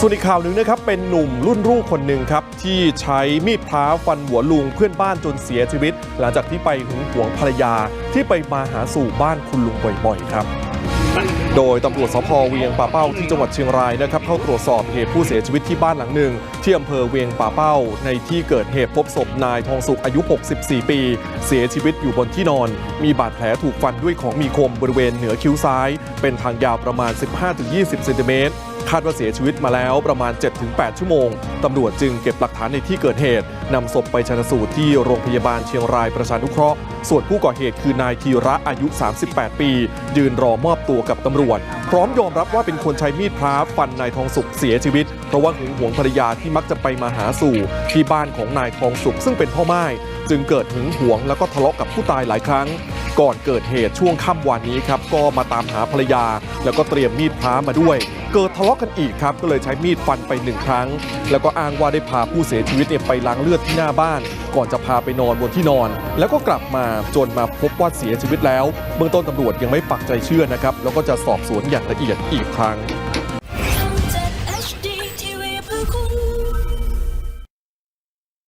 ส่วนอีกข่าวหนึ่งนะครับเป็นหนุ่มรุ่นลูกคนหนึ่งครับ ที่ใช้มีดพร้าฟันหัวลุงเพื่อนบ้านจนเสียชีวิต หลังจากที่ไปหึงหวงภรรยาที่ไปมาหาสู่บ้านคุณลุงบ่อยๆครับ โดยตำรวจสพเวียงป่าเป้าที่จังหวัดเชียงรายนะครับเข้าตรวจสอบเหตุผู้เสียชีวิตที่บ้านหลังหนึ่ง ที่อำเภอเวียงป่าเป้า ในที่เกิดเหตุพบศพนายทองสุขอายุ 64 ปี เสียชีวิตอยู่บนที่นอน มีบาดแผลถูกฟันด้วยของมีคมบริเวณเหนือคิ้วซ้าย เป็นทางยาวประมาณ 15-20 เซนติเมตร คาดว่าเสียชีวิตมาแล้วประมาณ 7-8 ชั่วโมงตำรวจจึงเก็บหลักฐานในที่เกิดเหตุนำศพไปชนสูตรที่โรงพยาบาลเชียงรายประชานุเคราะห์ ส่วนผู้ก่อเหตุคือนายธีระอายุ 38 ปี ยืนรอมอบตัวกับตำรวจ พร้อมยอมรับว่าเป็นคนใช้มีดพร้าฟันนายทองสุขเสียชีวิต เพราะว่าหึงหวงภรรยาที่มักจะไปมาหาสู่ ที่บ้านของนายทองสุขซึ่งเป็นพ่อไม้จึงเกิดหึงหวงแล้วก็ทะเลาะกับผู้ตายหลายครั้ง ก่อนเกิดเหตุช่วงค่ำวานนี้ครับก็มาตามหาภรรยา แล้วก็เตรียมมีดพร้ามาด้วย เกิดทะเลาะกันอีกครับก็เลยใช้มีดฟันไปหนึ่งครั้ง แล้วก็อ้างว่าได้พาผู้เสียชีวิตเนี่ยไปล้างเลือดที่หน้าบ้าน ก่อนจะพาไปนอนบนที่นอน แล้วก็กลับมาจนมาพบว่าเสียชีวิตแล้ว เบื้องต้นตำรวจยังไม่ปักใจเชื่อนะครับแล้วก็จะสอบสวนอย่างละเอียดอีกครั้ง